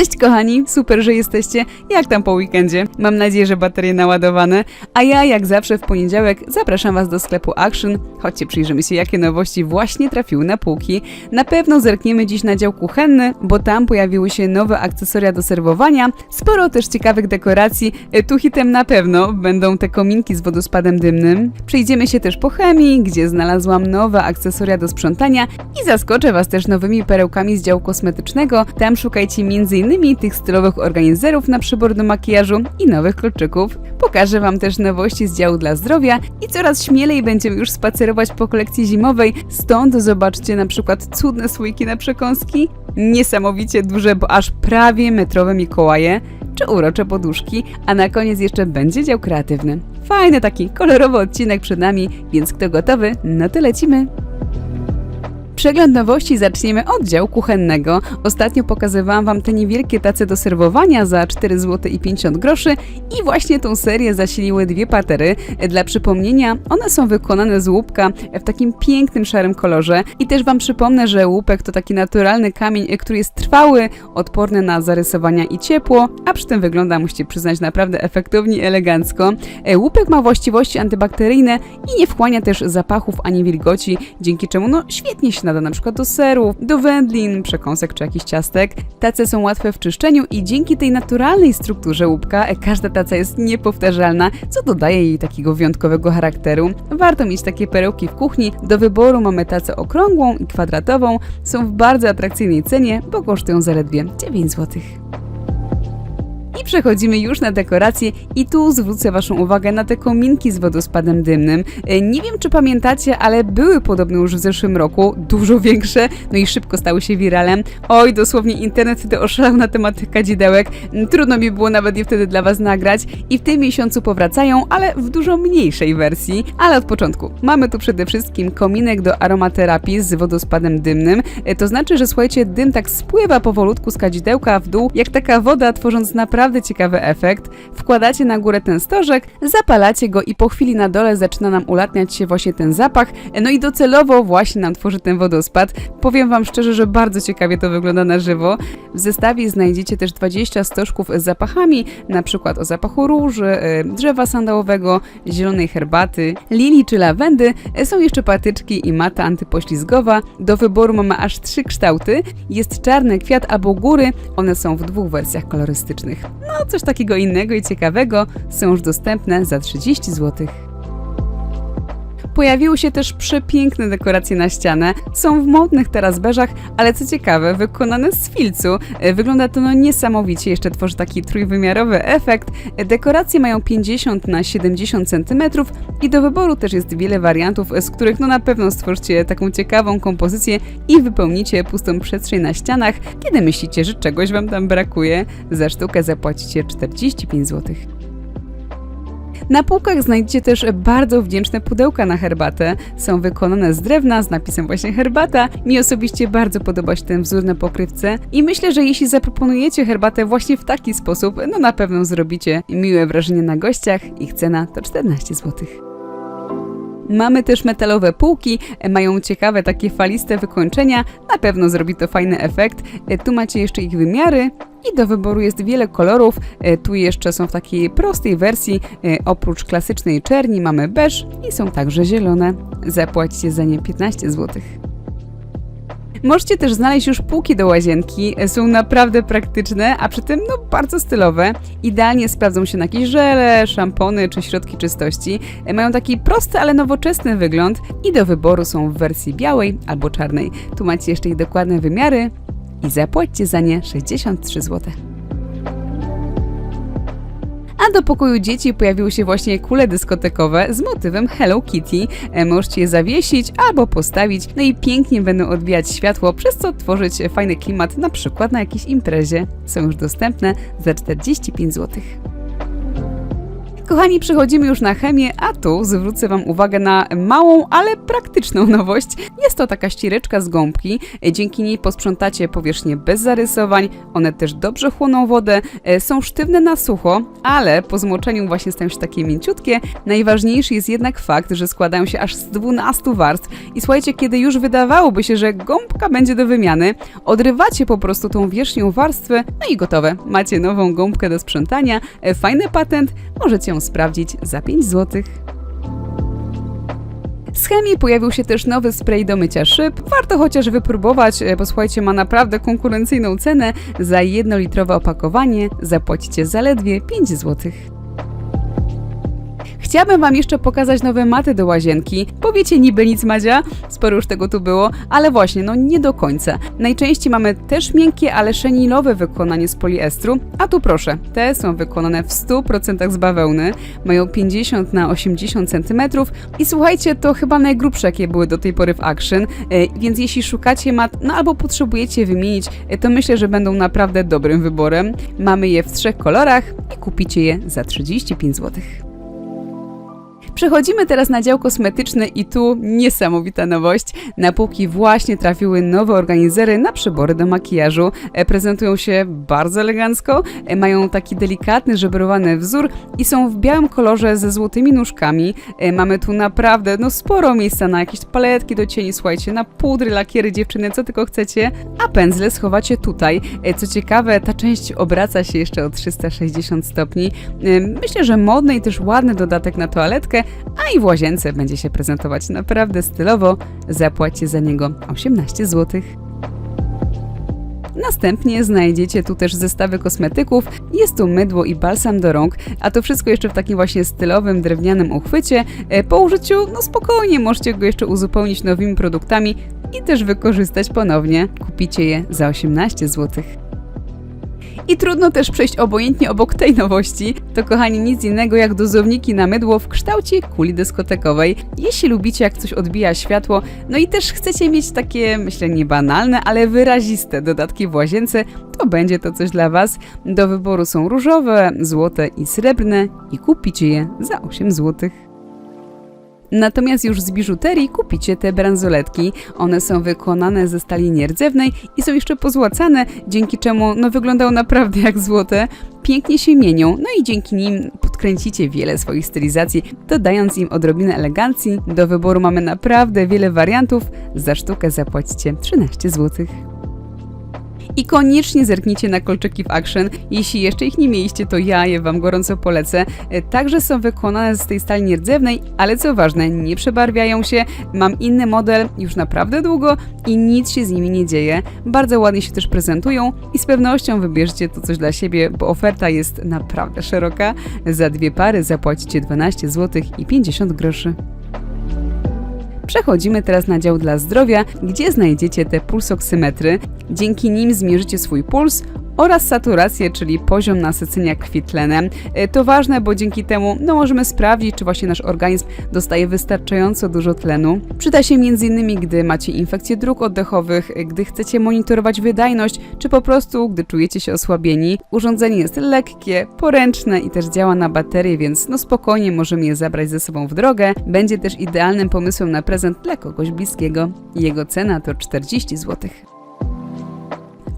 Cześć kochani, super, że jesteście. Jak tam po weekendzie? Mam nadzieję, że baterie naładowane. A ja, jak zawsze w poniedziałek, zapraszam Was do sklepu Action. Chodźcie, przyjrzymy się, jakie nowości właśnie trafiły na półki. Na pewno zerkniemy dziś na dział kuchenny, bo tam pojawiły się nowe akcesoria do serwowania. Sporo też ciekawych dekoracji. E, Tu hitem na pewno będą te kominki z wodospadem dymnym. Przejdziemy się też po chemii, gdzie znalazłam nowe akcesoria do sprzątania i zaskoczę Was też nowymi perełkami z działu kosmetycznego. Tam szukajcie m.in. tych stylowych organizerów na przybór do makijażu i nowych kolczyków. Pokażę Wam też nowości z działu dla zdrowia i coraz śmielej będziemy już spacerować po kolekcji zimowej. Stąd zobaczcie na przykład cudne słoiki na przekąski, niesamowicie duże, bo aż prawie metrowe Mikołaje, czy urocze poduszki, a na koniec jeszcze będzie dział kreatywny. Fajny taki kolorowy odcinek przed nami, więc kto gotowy, no to lecimy! Przegląd nowości zaczniemy od działu kuchennego. Ostatnio pokazywałam Wam te niewielkie tace do serwowania za 4 zł i 50 groszy i właśnie tą serię zasiliły dwie patery. Dla przypomnienia, one są wykonane z łupka w takim pięknym szarym kolorze i też Wam przypomnę, że łupek to taki naturalny kamień, który jest trwały, odporny na zarysowania i ciepło, a przy tym wygląda, musicie przyznać, naprawdę efektownie i elegancko. E, Łupek ma właściwości antybakteryjne i nie wchłania też zapachów ani wilgoci, dzięki czemu no świetnie się nada na przykład do serów, do wędlin, przekąsek czy jakichś ciastek. Tace są łatwe w czyszczeniu i dzięki tej naturalnej strukturze łupka e, każda taca jest niepowtarzalna, co dodaje jej takiego wyjątkowego charakteru. Warto mieć takie perełki w kuchni. Do wyboru mamy tacę okrągłą i kwadratową. Są w bardzo atrakcyjnej cenie, bo kosztują zaledwie 9 zł. I przechodzimy już na dekoracje i tu zwrócę Waszą uwagę na te kominki z wodospadem dymnym. E, Nie wiem, czy pamiętacie, ale były podobne już w zeszłym roku, dużo większe, no i szybko stały się wiralem. Oj, dosłownie internet wtedy oszalał na temat tych kadzidełek. Mm, Trudno mi było nawet je wtedy dla Was nagrać i w tym miesiącu powracają, ale w dużo mniejszej wersji. Ale od początku. Mamy tu przede wszystkim kominek do aromaterapii z wodospadem dymnym. E, To znaczy, że słuchajcie, dym tak spływa powolutku z kadzidełka w dół, jak taka woda, tworząc naprawdę ciekawy efekt. Wkładacie na górę ten stożek, zapalacie go i po chwili na dole zaczyna nam ulatniać się właśnie ten zapach. No i docelowo właśnie nam tworzy ten wodospad. Powiem Wam szczerze, że bardzo ciekawie to wygląda na żywo. W zestawie znajdziecie też 20 stożków z zapachami, na przykład o zapachu róży, e, drzewa sandałowego, zielonej herbaty, lilii czy lawendy. E, Są jeszcze patyczki i mata antypoślizgowa. Do wyboru mamy aż trzy kształty. Jest czarny kwiat albo góry. One są w dwóch wersjach kolorystycznych. No, coś takiego innego i ciekawego są już dostępne za 30 zł. Pojawiły się też przepiękne dekoracje na ścianę. Są w modnych teraz beżach, ale co ciekawe, wykonane z filcu. E, Wygląda to no niesamowicie, jeszcze tworzy taki trójwymiarowy efekt. E, Dekoracje mają 50 na 70 cm i do wyboru też jest wiele wariantów, z których no na pewno stworzycie taką ciekawą kompozycję i wypełnicie pustą przestrzeń na ścianach, kiedy myślicie, że czegoś Wam tam brakuje. Za sztukę zapłacicie 45 zł. Na półkach znajdziecie też bardzo wdzięczne pudełka na herbatę. Są wykonane z drewna z napisem właśnie herbata. Mi osobiście bardzo podoba się ten wzór na pokrywce i myślę, że jeśli zaproponujecie herbatę właśnie w taki sposób, no na pewno zrobicie miłe wrażenie na gościach. Ich cena to 14 zł. Mamy też metalowe półki, mają ciekawe takie faliste wykończenia, na pewno zrobi to fajny efekt. E, Tu macie jeszcze ich wymiary i do wyboru jest wiele kolorów. E, Tu jeszcze są w takiej prostej wersji, e, oprócz klasycznej czerni mamy beż i są także zielone. Zapłacicie za nie 15 zł. Możecie też znaleźć już półki do łazienki. E, Są naprawdę praktyczne, a przy tym no bardzo stylowe. Idealnie sprawdzą się na jakieś żele, szampony czy środki czystości. Mają taki prosty, ale nowoczesny wygląd i do wyboru są w wersji białej albo czarnej. Tu macie jeszcze ich dokładne wymiary i zapłaćcie za nie 63 zł. A do pokoju dzieci pojawiły się właśnie kule dyskotekowe z motywem Hello Kitty. E, Możecie je zawiesić albo postawić, no i pięknie będą odbijać światło, przez co tworzyć fajny klimat, na przykład na jakiejś imprezie. Są już dostępne za 45 zł. Kochani, przechodzimy już na chemię, a tu zwrócę Wam uwagę na małą, ale praktyczną nowość. Jest to taka ściereczka z gąbki. Dzięki niej posprzątacie powierzchnię bez zarysowań. One też dobrze chłoną wodę, e, są sztywne na sucho, ale po zmoczeniu właśnie stają się takie mięciutkie. Najważniejszy jest jednak fakt, że składają się aż z 12 warstw. I słuchajcie, kiedy już wydawałoby się, że gąbka będzie do wymiany, odrywacie po prostu tą wierzchnią warstwę, no i gotowe. Macie nową gąbkę do sprzątania. E, Fajny patent, możecie ją sprawdzić za 5 zł. Z chemii pojawił się też nowy spray do mycia szyb. Warto chociaż wypróbować, e, bo słuchajcie, ma naprawdę konkurencyjną cenę. Za jednolitrowe opakowanie zapłacicie zaledwie 5 zł. Chciałabym Wam jeszcze pokazać nowe maty do łazienki. Powiecie niby nic Madzia, sporo już tego tu było, ale właśnie, no nie do końca. Najczęściej mamy też miękkie, ale szenilowe wykonanie z poliestru, a tu proszę, te są wykonane w 100% z bawełny, mają 50 na 80 cm i słuchajcie, to chyba najgrubsze jakie były do tej pory w Action, e, więc jeśli szukacie mat, no albo potrzebujecie wymienić, e, to myślę, że będą naprawdę dobrym wyborem. Mamy je w trzech kolorach i kupicie je za 35 zł. Przechodzimy teraz na dział kosmetyczny i tu niesamowita nowość. Na półki właśnie trafiły nowe organizery na przybory do makijażu. E, Prezentują się bardzo elegancko, e, mają taki delikatny, żebrowany wzór i są w białym kolorze ze złotymi nóżkami. E, Mamy tu naprawdę no sporo miejsca na jakieś paletki do cieni, słuchajcie, na pudry, lakiery, dziewczyny, co tylko chcecie. A pędzle schowacie tutaj. Co ciekawe, ta część obraca się jeszcze o 360 stopni. Myślę, że modny i też ładny dodatek na toaletkę, a i w łazience będzie się prezentować naprawdę stylowo. Zapłacicie za niego 18 zł. Następnie znajdziecie tu też zestawy kosmetyków. Jest tu mydło i balsam do rąk, a to wszystko jeszcze w takim właśnie stylowym, drewnianym uchwycie. E, Po użyciu, no spokojnie, możecie go jeszcze uzupełnić nowymi produktami i też wykorzystać ponownie. Kupicie je za 18 zł. I trudno też przejść obojętnie obok tej nowości. To kochani nic innego jak dozowniki na mydło w kształcie kuli dyskotekowej. Jeśli lubicie jak coś odbija światło, no i też chcecie mieć takie, myślę, nie banalne, ale wyraziste dodatki w łazience, to będzie to coś dla Was. Do wyboru są różowe, złote i srebrne i kupicie je za 8 złotych. Natomiast już z biżuterii kupicie te bransoletki. One są wykonane ze stali nierdzewnej i są jeszcze pozłacane, dzięki czemu no, wyglądają naprawdę jak złote. Pięknie się mienią, no i dzięki nim podkręcicie wiele swoich stylizacji, dodając im odrobinę elegancji. Do wyboru mamy naprawdę wiele wariantów. Za sztukę zapłacicie 13 zł. I koniecznie zerknijcie na kolczyki w Action. Jeśli jeszcze ich nie mieliście, to ja je Wam gorąco polecę. E, Także są wykonane z tej stali nierdzewnej, ale co ważne, nie przebarwiają się. Mam inny model już naprawdę długo i nic się z nimi nie dzieje. Bardzo ładnie się też prezentują i z pewnością wybierzcie tu coś dla siebie, bo oferta jest naprawdę szeroka. Za dwie pary zapłacicie 12 zł i 50 groszy. Przechodzimy teraz na dział dla zdrowia, gdzie znajdziecie te pulsoksymetry. Dzięki nim zmierzycie swój puls oraz saturację, czyli poziom nasycenia krwi tlenem. E, To ważne, bo dzięki temu no, możemy sprawdzić, czy właśnie nasz organizm dostaje wystarczająco dużo tlenu. Przyda się m.in. gdy macie infekcje dróg oddechowych, e, gdy chcecie monitorować wydajność, czy po prostu gdy czujecie się osłabieni. Urządzenie jest lekkie, poręczne i też działa na baterię, więc no spokojnie możemy je zabrać ze sobą w drogę. Będzie też idealnym pomysłem na prezent dla kogoś bliskiego. Jego cena to 40 zł.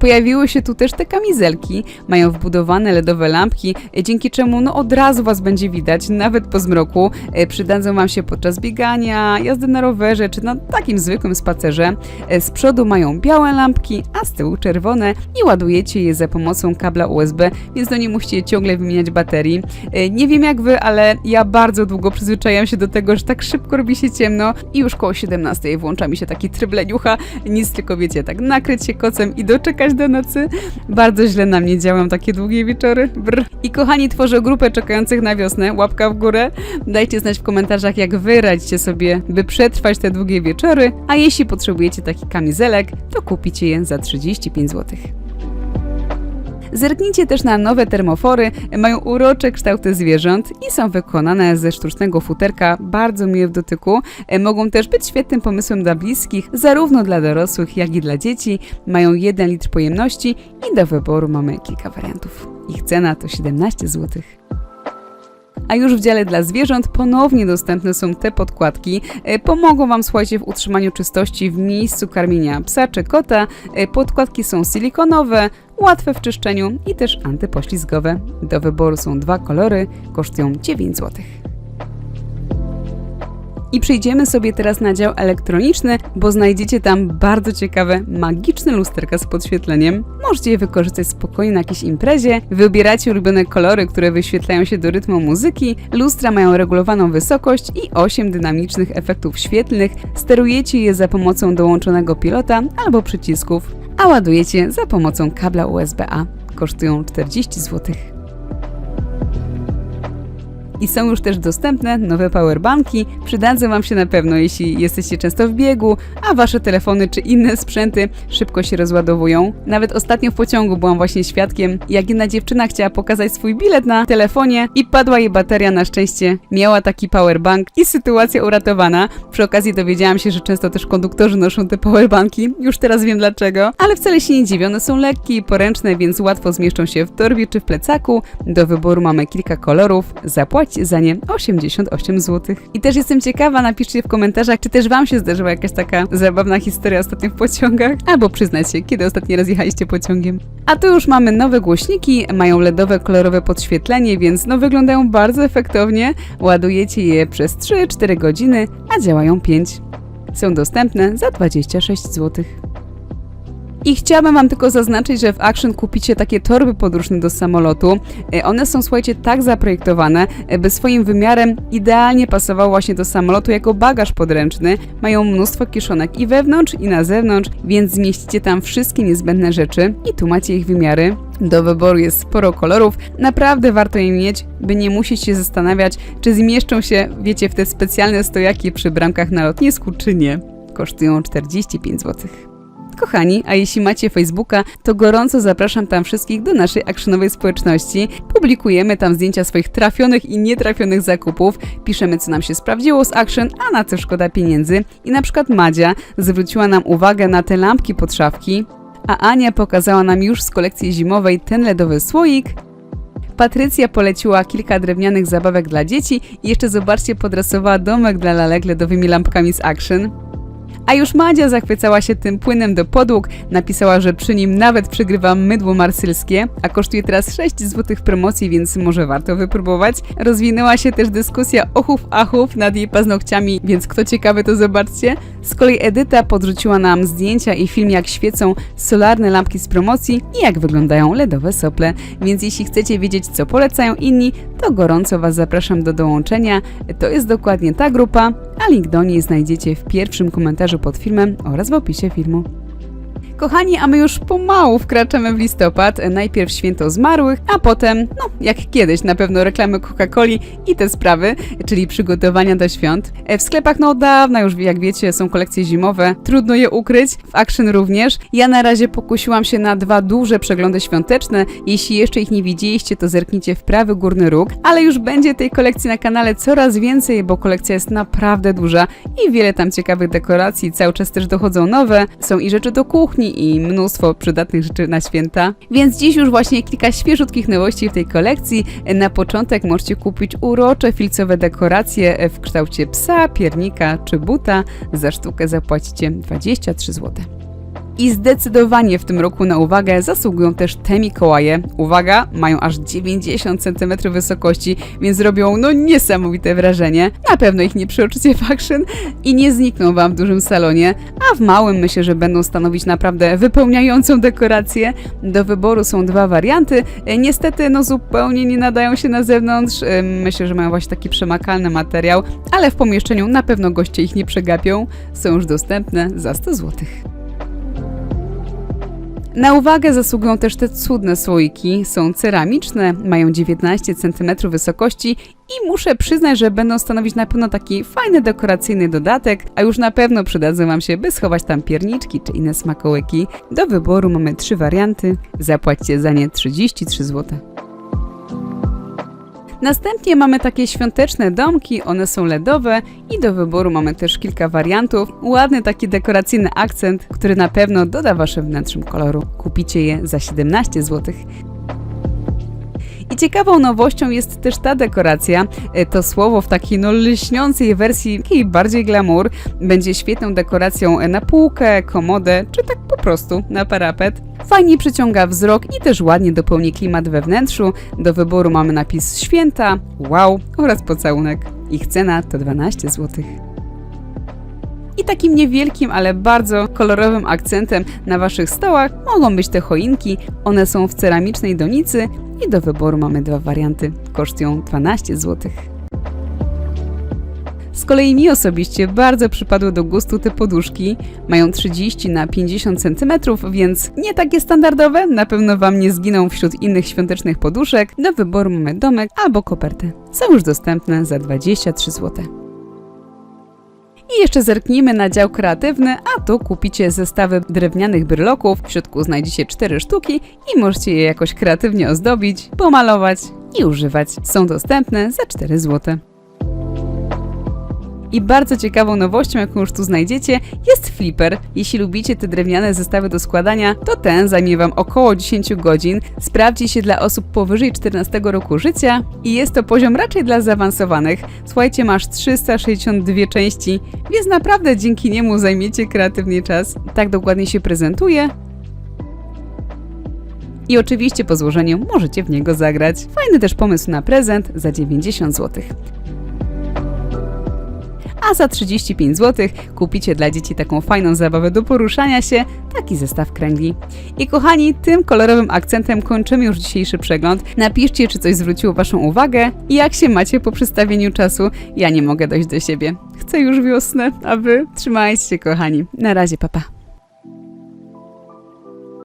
Pojawiły się tu też te kamizelki, mają wbudowane LEDowe lampki, e, dzięki czemu no od razu Was będzie widać, nawet po zmroku. E, Przydadzą Wam się podczas biegania, jazdy na rowerze czy na takim zwykłym spacerze. E, Z przodu mają białe lampki, a z tyłu czerwone i ładujecie je za pomocą kabla USB, więc no nie musicie ciągle wymieniać baterii. Nie wiem jak Wy, ale ja bardzo długo przyzwyczajam się do tego, że tak szybko robi się ciemno i już koło 17 włącza mi się taki tryb leniucha, nic tylko wiecie, tak nakryć się kocem i doczekać do nocy. Bardzo źle na mnie działają takie długie wieczory. Brr. I kochani, tworzę grupę czekających na wiosnę. Łapka w górę. Dajcie znać w komentarzach, jak wy radzicie sobie, by przetrwać te długie wieczory. A jeśli potrzebujecie takich kamizelek, to kupicie je za 35 zł. Zerknijcie też na nowe termofory, mają urocze kształty zwierząt i są wykonane ze sztucznego futerka, bardzo miłe w dotyku. E, Mogą też być świetnym pomysłem dla bliskich, zarówno dla dorosłych, jak i dla dzieci. Mają 1 litr pojemności i do wyboru mamy kilka wariantów. Ich cena to 17 zł. A już w dziale dla zwierząt ponownie dostępne są te podkładki. E, Pomogą Wam, słuchajcie, w utrzymaniu czystości w miejscu karmienia psa czy kota. E, Podkładki są silikonowe, łatwe w czyszczeniu i też antypoślizgowe. Do wyboru są dwa kolory, kosztują 9 zł. I przejdziemy sobie teraz na dział elektroniczny, bo znajdziecie tam bardzo ciekawe, magiczne lusterka z podświetleniem. Możecie je wykorzystać spokojnie na jakiejś imprezie. Wybieracie ulubione kolory, które wyświetlają się do rytmu muzyki. Lustra mają regulowaną wysokość i 8 dynamicznych efektów świetlnych. Sterujecie je za pomocą dołączonego pilota albo przycisków, a ładujecie za pomocą kabla USB-A. Kosztują 40 zł. I są już też dostępne nowe powerbanki. Przydadzą Wam się na pewno, jeśli jesteście często w biegu, a Wasze telefony czy inne sprzęty szybko się rozładowują. Nawet ostatnio w pociągu byłam właśnie świadkiem, jak jedna dziewczyna chciała pokazać swój bilet na telefonie i padła jej bateria. Na szczęście miała taki powerbank i sytuacja uratowana. Przy okazji dowiedziałam się, że często też konduktorzy noszą te powerbanki. Już teraz wiem dlaczego, ale wcale się nie dziwię. One są lekkie i poręczne, więc łatwo zmieszczą się w torbie czy w plecaku. Do wyboru mamy kilka kolorów. Zapłacić za nie 88 zł. I też jestem ciekawa, napiszcie w komentarzach, czy też Wam się zdarzyła jakaś taka zabawna historia ostatnio w pociągach, albo przyznajcie, kiedy ostatni raz jechaliście pociągiem. A tu już mamy nowe głośniki, mają LEDowe kolorowe podświetlenie, więc no wyglądają bardzo efektownie. Ładujecie je przez 3-4 godziny, a działają 5. Są dostępne za 26 zł. I chciałabym Wam tylko zaznaczyć, że w Action kupicie takie torby podróżne do samolotu. E, One są, słuchajcie, tak zaprojektowane, e, by swoim wymiarem idealnie pasowały właśnie do samolotu jako bagaż podręczny. Mają mnóstwo kiszonek i wewnątrz, i na zewnątrz, więc zmieścicie tam wszystkie niezbędne rzeczy i tu macie ich wymiary. Do wyboru jest sporo kolorów, naprawdę warto je mieć, by nie musieć się zastanawiać, czy zmieszczą się, wiecie, w te specjalne stojaki przy bramkach na lotnisku, czy nie. Kosztują 45 zł. Kochani, a jeśli macie Facebooka, to gorąco zapraszam tam wszystkich do naszej actionowej społeczności. Publikujemy tam zdjęcia swoich trafionych i nietrafionych zakupów, piszemy co nam się sprawdziło z Action, a na co szkoda pieniędzy. I na przykład Madzia zwróciła nam uwagę na te lampki pod szafki, a Ania pokazała nam już z kolekcji zimowej ten LEDowy słoik, Patrycja poleciła kilka drewnianych zabawek dla dzieci i jeszcze zobaczcie, podrasowała domek dla lalek LEDowymi lampkami z Action. A już Madzia zachwycała się tym płynem do podłóg, napisała, że przy nim nawet przygrywa mydło marsylskie, a kosztuje teraz 6 zł promocji, więc może warto wypróbować. Rozwinęła się też dyskusja ochów achów nad jej paznokciami, więc kto ciekawy to zobaczcie. Z kolei Edyta podrzuciła nam zdjęcia i film jak świecą solarne lampki z promocji i jak wyglądają LEDowe sople, więc jeśli chcecie wiedzieć co polecają inni, to gorąco Was zapraszam do dołączenia. To jest dokładnie ta grupa, a link do niej znajdziecie w pierwszym komentarzu pod filmem oraz w opisie filmu. Kochani, a my już pomału wkraczamy w listopad. Najpierw święto zmarłych, a potem, no jak kiedyś, na pewno reklamy Coca-Coli i te sprawy, czyli przygotowania do świąt. E, W sklepach no od dawna już, jak wiecie, są kolekcje zimowe. Trudno je ukryć, w Action również. Ja na razie pokusiłam się na dwa duże przeglądy świąteczne. Jeśli jeszcze ich nie widzieliście, to zerknijcie w prawy górny róg. Ale już będzie tej kolekcji na kanale coraz więcej, bo kolekcja jest naprawdę duża i wiele tam ciekawych dekoracji. Cały czas też dochodzą nowe. Są i rzeczy do kuchni, i mnóstwo przydatnych rzeczy na święta. Więc dziś już właśnie kilka świeżutkich nowości w tej kolekcji. Na początek możecie kupić urocze filcowe dekoracje w kształcie psa, piernika czy buta. Za sztukę zapłacicie 23 zł. I zdecydowanie w tym roku na uwagę zasługują też te Mikołaje. Uwaga, mają aż 90 cm wysokości, więc robią no niesamowite wrażenie. Na pewno ich nie przeoczycie w action i nie znikną Wam w dużym salonie, a w małym myślę, że będą stanowić naprawdę wypełniającą dekorację. Do wyboru są dwa warianty. E, Niestety no zupełnie nie nadają się na zewnątrz. E, Myślę, że mają właśnie taki przemakalny materiał, ale w pomieszczeniu na pewno goście ich nie przegapią. Są już dostępne za 100 złotych. Na uwagę zasługują też te cudne słoiki. Są ceramiczne, mają 19 cm wysokości i muszę przyznać, że będą stanowić na pewno taki fajny dekoracyjny dodatek, a już na pewno przydadzą Wam się, by schować tam pierniczki czy inne smakołyki. Do wyboru mamy trzy warianty. Zapłaćcie za nie 33 zł. Następnie mamy takie świąteczne domki, one są LEDowe i do wyboru mamy też kilka wariantów. Ładny taki dekoracyjny akcent, który na pewno doda waszym wnętrzom koloru. Kupicie je za 17 zł. I ciekawą nowością jest też ta dekoracja. E, To słowo w takiej no lśniącej wersji, takiej bardziej glamour, będzie świetną dekoracją na półkę, komodę, czy tak po prostu na parapet. Fajnie przyciąga wzrok i też ładnie dopełni klimat we wnętrzu. Do wyboru mamy napis święta, wow oraz pocałunek. Ich cena to 12 zł. I takim niewielkim, ale bardzo kolorowym akcentem na waszych stołach mogą być te choinki. One są w ceramicznej donicy i do wyboru mamy dwa warianty. Kosztują 12 zł. Z kolei mi osobiście bardzo przypadły do gustu te poduszki. Mają 30 na 50 cm, więc nie takie standardowe, na pewno Wam nie zginą wśród innych świątecznych poduszek. Do wyboru mamy domek albo kopertę. Są już dostępne za 23 zł. I jeszcze zerknijmy na dział kreatywny, a tu kupicie zestawy drewnianych bryloków. W środku znajdziecie 4 sztuki i możecie je jakoś kreatywnie ozdobić, pomalować i używać. Są dostępne za 4 zł. I bardzo ciekawą nowością, jaką już tu znajdziecie, jest flipper. Jeśli lubicie te drewniane zestawy do składania, to ten zajmie Wam około 10 godzin. Sprawdzi się dla osób powyżej 14 roku życia i jest to poziom raczej dla zaawansowanych. Słuchajcie, masz 362 części, więc naprawdę dzięki niemu zajmiecie kreatywnie czas. Tak dokładnie się prezentuje. I oczywiście po złożeniu możecie w niego zagrać. Fajny też pomysł na prezent za 90 zł a za 35 zł kupicie dla dzieci taką fajną zabawę do poruszania się, taki zestaw kręgli. I kochani, tym kolorowym akcentem kończymy już dzisiejszy przegląd. Napiszcie, czy coś zwróciło Waszą uwagę i jak się macie po przestawieniu czasu. Ja nie mogę dojść do siebie. Chcę już wiosnę, a Wy trzymajcie się kochani. Na razie, papa.